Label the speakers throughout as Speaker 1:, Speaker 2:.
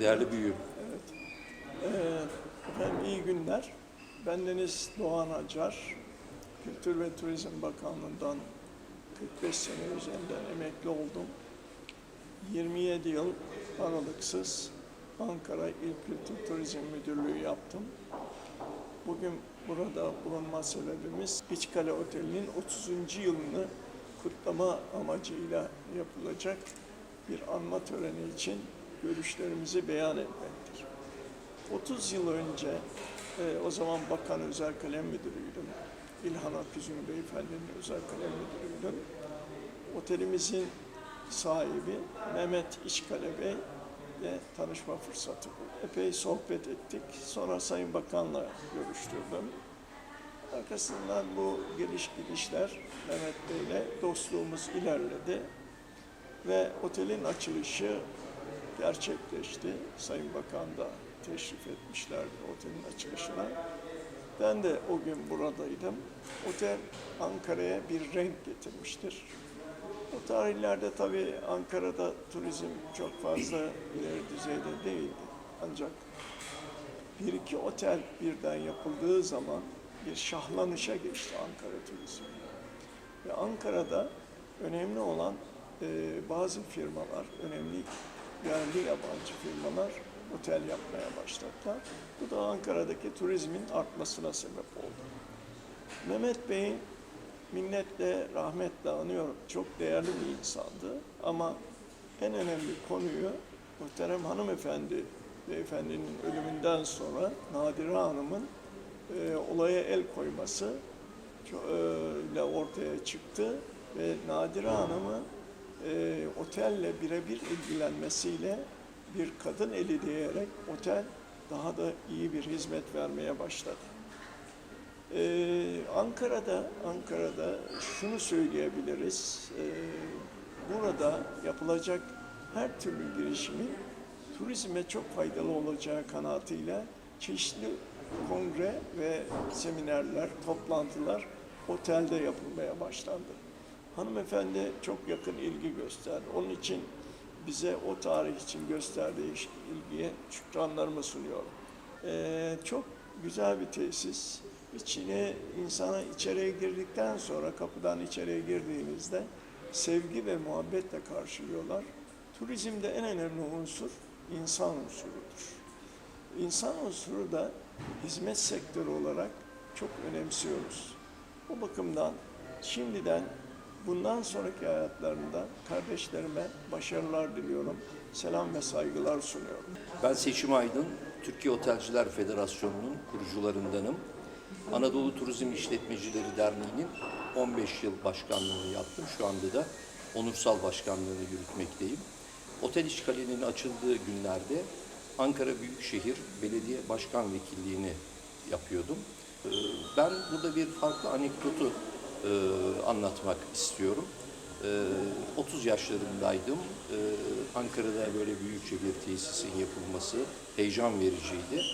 Speaker 1: Değerli büyüğüm,
Speaker 2: Ee, efendim iyi günler. Bendeniz Doğan Acar. Kültür ve Turizm Bakanlığı'ndan 45 sene üzerinden emekli oldum. 27 yıl aralıksız Ankara İl Kültür Turizm Müdürlüğü yaptım. Bugün burada bulunma sebebimiz İçkale Oteli'nin 30. yılını kutlama amacıyla yapılacak bir anma töreni için görüşlerimizi beyan etmektir. 30 yıl önce e, o zaman Bakan Özel Kalem Müdürüydüm. İlhan Aküzün Beyefendi'nin özel kalem müdürüydüm. Otelimizin sahibi Mehmet İşkale Bey ile tanışma fırsatı buldum. Epey sohbet ettik. Sonra Sayın Bakan'la görüştürdüm. Arkasından bu geliş gidişler Mehmet Bey'le dostluğumuz ilerledi. Ve otelin açılışı gerçekleşti. Sayın Bakan da teşrif etmişlerdi otelin açılışına. Ben de o gün buradaydım. Otel Ankara'ya bir renk getirmiştir. O tarihlerde tabii Ankara'da turizm çok fazla ileri düzeyde değildi. Ancak bir iki otel birden yapıldığı zaman bir şahlanışa geçti Ankara turizmi. Ve Ankara'da önemli olan e, bazı firmalar, önemli yerli yabancı firmalar otel yapmaya başladılar. Bu da Ankara'daki turizmin artmasına sebep oldu. Mehmet Bey'in minnetle, rahmetle anıyorum. Çok değerli bir insandı ama en önemli konuyu muhterem hanımefendi, beyefendinin ölümünden sonra Nadire Hanım'ın e, olaya el koyması e, ile ortaya çıktı ve Nadire Hanım'ı e, otelle birebir ilgilenmesiyle bir kadın eli diyerek otel daha da iyi bir hizmet vermeye başladı. Ee, Ankara'da Ankara'da şunu söyleyebiliriz. Ee, burada yapılacak her türlü girişimin turizme çok faydalı olacağı kanaatiyle çeşitli kongre ve seminerler, toplantılar otelde yapılmaya başlandı. Hanımefendi çok yakın ilgi gösterdi. Onun için bize o tarih için gösterdiği ilgiye şükranlarımı sunuyorum. Ee, çok güzel bir tesis. İçine insana içeriye girdikten sonra kapıdan içeriye girdiğinizde sevgi ve muhabbetle karşılıyorlar. Turizmde en önemli unsur insan unsurudur. İnsan unsuru da hizmet sektörü olarak çok önemsiyoruz. O bakımdan şimdiden bundan sonraki hayatlarında kardeşlerime başarılar diliyorum. Selam ve saygılar sunuyorum.
Speaker 1: ben Seçim Aydın, Türkiye Otelciler Federasyonu'nun kurucularındanım. Anadolu Turizm İşletmecileri Derneği'nin 15 yıl başkanlığını yaptım. Şu anda da onursal başkanlığını yürütmekteyim. Otel işgalinin açıldığı günlerde Ankara Büyükşehir Belediye Başkan Vekilliğini yapıyordum. Ee, Ben burada bir farklı anekdotu e, anlatmak istiyorum. Ee, 30 yaşlarındaydım. Ee, Ankara'da böyle büyükçe bir tesisin yapılması heyecan vericiydi.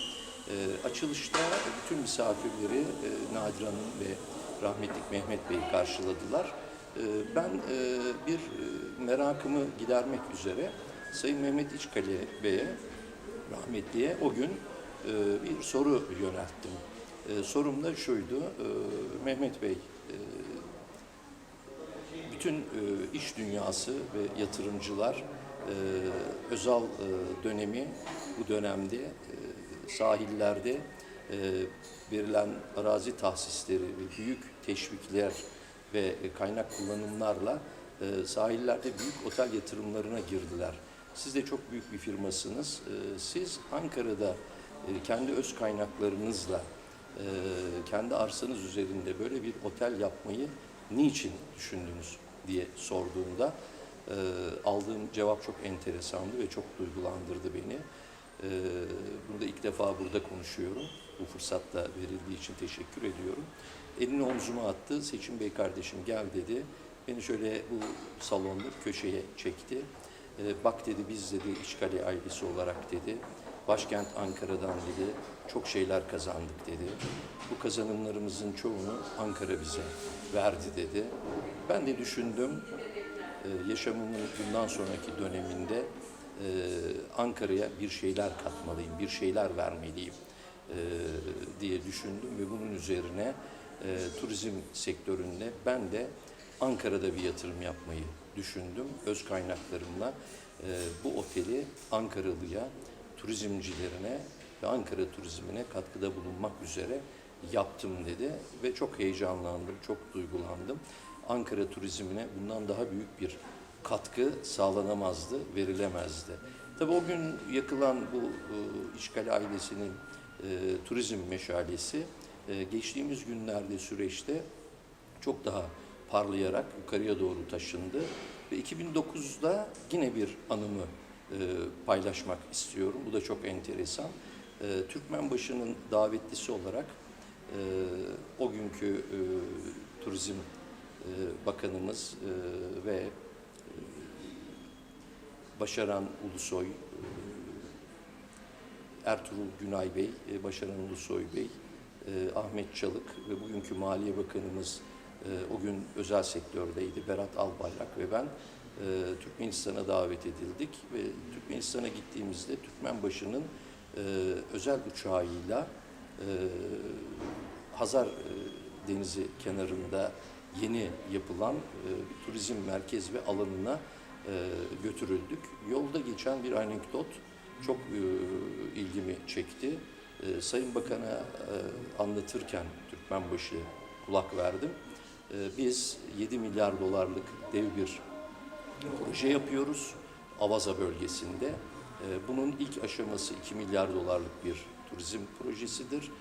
Speaker 1: Ee, açılışta bütün misafirleri e, Nadir Hanım ve rahmetlik Mehmet Bey karşıladılar. Ee, ben e, bir e, merakımı gidermek üzere Sayın Mehmet İçkale Bey'e, rahmetliye o gün e, bir soru yönelttim. E, sorum da şuydu, e, Mehmet Bey, e, bütün e, iş dünyası ve yatırımcılar e, özel e, dönemi bu dönemde sahillerde verilen arazi tahsisleri ve büyük teşvikler ve kaynak kullanımlarla sahillerde büyük otel yatırımlarına girdiler. Siz de çok büyük bir firmasınız. Siz Ankara'da kendi öz kaynaklarınızla e, kendi arsanız üzerinde böyle bir otel yapmayı niçin düşündünüz diye sorduğumda e, aldığım cevap çok enteresandı ve çok duygulandırdı beni. E, bunu da ilk defa burada konuşuyorum. Bu fırsatla verildiği için teşekkür ediyorum. Elini omzuma attı. Seçim Bey kardeşim gel dedi. Beni şöyle bu salonda köşeye çekti. E, bak dedi biz dedi İşgali ailesi olarak dedi. Başkent Ankara'dan dedi çok şeyler kazandık dedi. Bu kazanımlarımızın çoğunu Ankara bize verdi dedi. Ben de düşündüm e, yaşamımın bundan sonraki döneminde e, Ankara'ya bir şeyler katmalıyım, bir şeyler vermeliyim e, diye düşündüm ve bunun üzerine turizm sektöründe ben de Ankara'da bir yatırım yapmayı düşündüm. Öz kaynaklarımla bu oteli Ankaralıya, turizmcilerine ve Ankara turizmine katkıda bulunmak üzere yaptım dedi ve çok heyecanlandım, çok duygulandım. Ankara turizmine bundan daha büyük bir katkı sağlanamazdı, verilemezdi. Tabii o gün yakılan bu e, işgal ailesinin e, turizm meşalesi e, geçtiğimiz günlerde süreçte çok daha parlayarak yukarıya doğru taşındı. Ve 2009'da yine bir anımı e, paylaşmak istiyorum. Bu da çok enteresan. E, Türkmenbaşı'nın davetlisi olarak e, o günkü e, Turizm e, Bakanımız ve Başaran Ulusoy, Ertuğrul Günay Bey, Başaran Ulusoy Bey, Ahmet Çalık ve bugünkü Maliye Bakanımız o gün özel sektördeydi Berat Albayrak ve ben Türkmenistan'a davet edildik ve Türkmenistan'a gittiğimizde Türkmenbaşı'nın e, özel uçağıyla e, Hazar e, Denizi kenarında yeni yapılan e, turizm merkez ve alanına e, götürüldük. Yolda geçen bir anekdot çok e, ilgimi çekti. E, Sayın Bakan'a e, anlatırken Türkmenbaşı kulak verdim. E, biz 7 milyar dolarlık dev bir proje yapıyoruz Avaza bölgesinde. E, bunun ilk aşaması 2 milyar dolarlık bir turizm projesidir.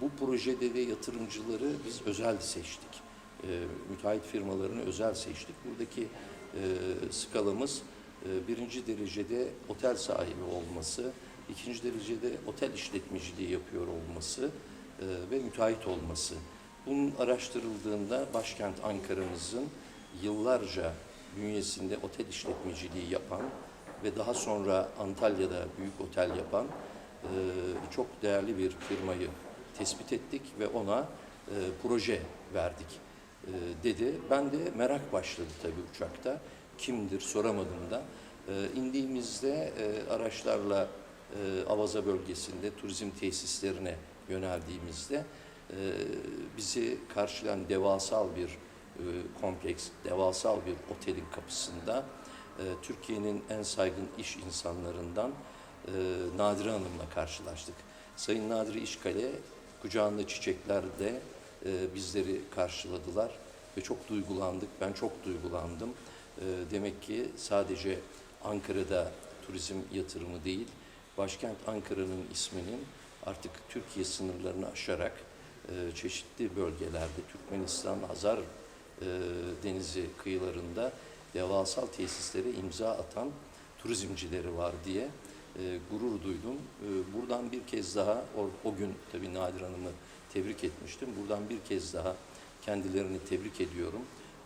Speaker 1: Bu projede de yatırımcıları biz özel seçtik. E, müteahhit firmalarını özel seçtik. Buradaki e, skalamız e, birinci derecede otel sahibi olması, ikinci derecede otel işletmeciliği yapıyor olması e, ve müteahhit olması. Bunun araştırıldığında başkent Ankara'mızın yıllarca bünyesinde otel işletmeciliği yapan ve daha sonra Antalya'da büyük otel yapan e, çok değerli bir firmayı tespit ettik ve ona e, proje verdik e, dedi. Ben de merak başladı tabii uçakta. Kimdir soramadım da. E, indiğimizde e, araçlarla e, Avaza bölgesinde turizm tesislerine yöneldiğimizde e, bizi karşılayan devasal bir e, kompleks, devasal bir otelin kapısında e, Türkiye'nin en saygın iş insanlarından e, Nadire Hanım'la karşılaştık. Sayın Nadire İşkale kucağında çiçeklerle e, bizleri karşıladılar ve çok duygulandık. Ben çok duygulandım. Demek ki sadece Ankara'da turizm yatırımı değil, başkent Ankara'nın isminin artık Türkiye sınırlarını aşarak çeşitli bölgelerde Türkmenistan, Hazar denizi kıyılarında devasal tesislere imza atan turizmcileri var diye e, gurur duydum. E, buradan bir kez daha o, o gün tabii Nadir Hanım'ı tebrik etmiştim. Buradan bir kez daha kendilerini tebrik ediyorum.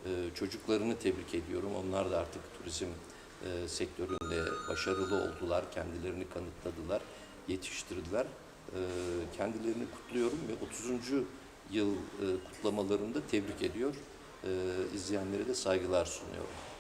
Speaker 1: E, çocuklarını tebrik ediyorum. Onlar da artık turizm e, sektöründe başarılı oldular, kendilerini kanıtladılar, yetiştirdiler. E, kendilerini kutluyorum ve 30. yıl e, kutlamalarında tebrik ediyor. E, izleyenlere de saygılar sunuyorum.